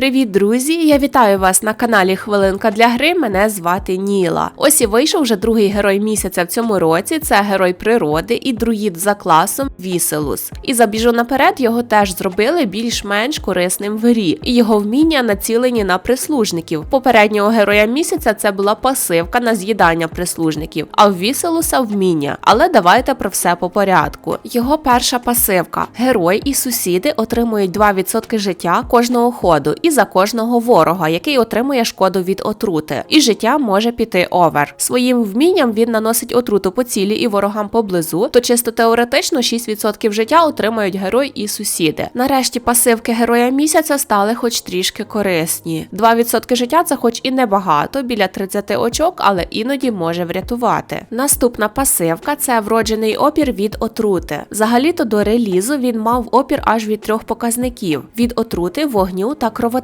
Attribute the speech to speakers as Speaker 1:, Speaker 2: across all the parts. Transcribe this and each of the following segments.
Speaker 1: Привіт, друзі! Я вітаю вас на каналі Хвилинка для гри. Мене звати Ніла. Ось і вийшов вже другий герой місяця в цьому році. Це герой природи і друїд за класом Віселус. І забіжу наперед, його теж зробили більш-менш корисним в грі, і його вміння націлені на прислужників. Попереднього героя місяця це була пасивка на з'їдання прислужників, а в Віселуса вміння. Але давайте про все по порядку. Його перша пасивка: герой і сусіди отримують 2% життя кожного ходу і за кожного ворога, який отримує шкоду від отрути, і життя може піти овер. Своїм вмінням він наносить отруту по цілі і ворогам поблизу, то чисто теоретично 6% життя отримають герой і сусіди. Нарешті пасивки героя місяця стали хоч трішки корисні. 2% життя це хоч і небагато, біля 30 очок, але іноді може врятувати. Наступна пасивка це вроджений опір від отрути. Взагалі-то до релізу він мав опір аж від трьох показників: від отрути, вогню та кровотечі.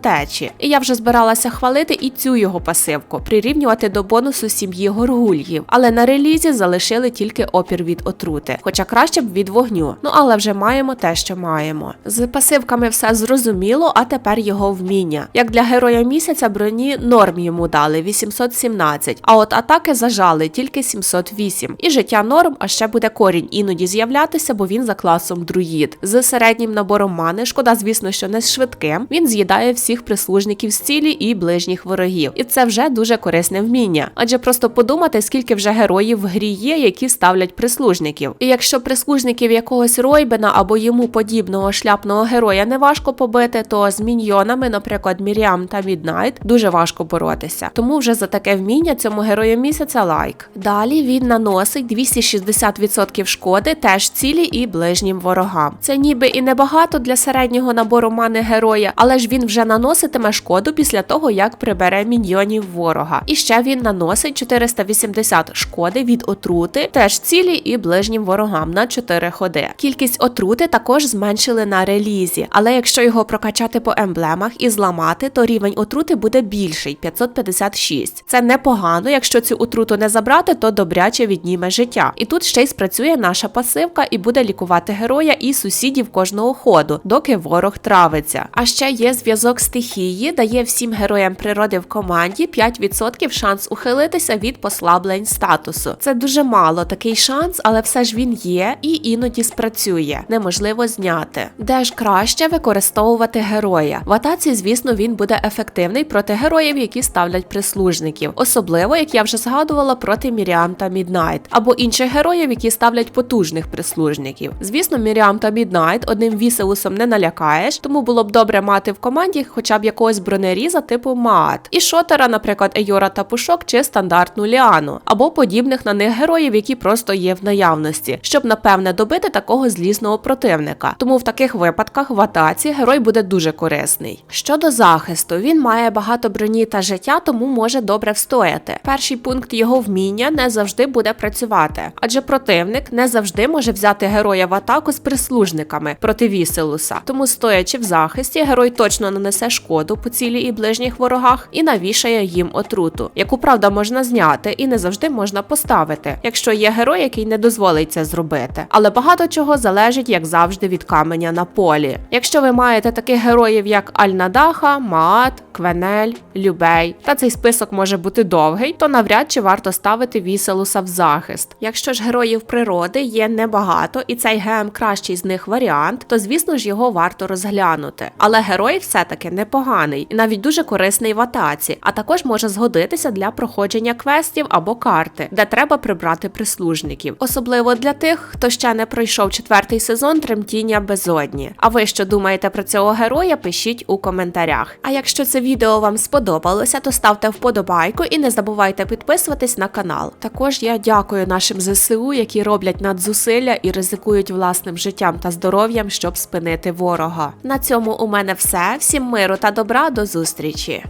Speaker 1: І я вже збиралася хвалити і цю його пасивку, прирівнювати до бонусу сім'ї горгульїв. Але на релізі залишили тільки опір від отрути, хоча краще б від вогню. Ну але вже маємо те, що маємо. З пасивками все зрозуміло, а тепер його вміння. Як для героя місяця броні норм йому дали 817, а от атаки зажали тільки 708. І життя норм, а ще буде корінь іноді з'являтися, бо він за класом друїд. З середнім набором мани, шкода, звісно, що не з швидким. Він з'їдає всіх прислужників з цілі і ближніх ворогів. І це вже дуже корисне вміння. Адже просто подумати, скільки вже героїв в грі є, які ставлять прислужників. І якщо прислужників якогось Ройбена або йому подібного шляпного героя не важко побити, то з міньйонами, наприклад, Міріам та Міднайт, дуже важко боротися. Тому вже за таке вміння цьому герою місяця лайк. Далі він наносить 260% шкоди теж цілі і ближнім ворогам. Це ніби і небагато для середнього набору мани героя, але ж він вже наноситиме шкоду після того, як прибере міньйонів ворога. І ще він наносить 480 шкоди від отрути, теж цілі і ближнім ворогам на 4 ходи. Кількість отрути також зменшили на релізі, але якщо його прокачати по емблемах і зламати, то рівень отрути буде більший 556. Це непогано. Якщо цю отруту не забрати, то добряче відніме життя. І тут ще й спрацює наша пасивка і буде лікувати героя і сусідів кожного ходу, доки ворог травиться. А ще є зв'язок стихії, дає всім героям природи в команді 5% шанс ухилитися від послаблень статусу. Це дуже мало такий шанс, але все ж він є і іноді спрацює. Неможливо зняти. Де ж краще використовувати героя? В атаці, звісно, він буде ефективний проти героїв, які ставлять прислужників, особливо як я вже згадувала проти Міріам та Міднайт, або інших героїв, які ставлять потужних прислужників. Звісно, Міріам та Міднайт одним віселусом не налякаєш, тому було б добре мати в команді хоча б якогось бронеріза типу Маат, і шотера, наприклад, Ейора та Пушок чи стандартну Ліану, або подібних на них героїв, які просто є в наявності, щоб напевне добити такого злісного противника. Тому в таких випадках в атаці герой буде дуже корисний. Щодо захисту, він має багато броні та життя, тому може добре встояти. Перший пункт його вміння не завжди буде працювати, адже противник не завжди може взяти героя в атаку з прислужниками проти Віселуса. Тому, стоячи в захисті, герой точно нанесе шкоду по цілі і ближніх ворогах і навішає їм отруту, яку правда можна зняти і не завжди можна поставити, якщо є герой, який не дозволить це зробити. Але багато чого залежить, як завжди, від каменя на полі. Якщо ви маєте таких героїв, як Альнадаха, Маат, Квенель, Любей, та цей список може бути довгий, то навряд чи варто ставити віселуса в захист. Якщо ж героїв природи є небагато, і цей ГМ кращий з них варіант, то звісно ж його варто розглянути. Але герой все-таки непоганий і навіть дуже корисний в атаці, а також може згодитися для проходження квестів або карти, де треба прибрати прислужників, особливо для тих, хто ще не пройшов четвертий сезон тремтіння безодні. А ви що думаєте про цього героя? Пишіть у коментарях. А якщо це відео вам сподобалося, то ставте вподобайку і не забувайте підписуватись на канал. Також я дякую нашим ЗСУ, які роблять надзусилля і ризикують власним життям та здоров'ям, щоб спинити ворога. На цьому у мене все. Всім миру та добра, до зустрічі!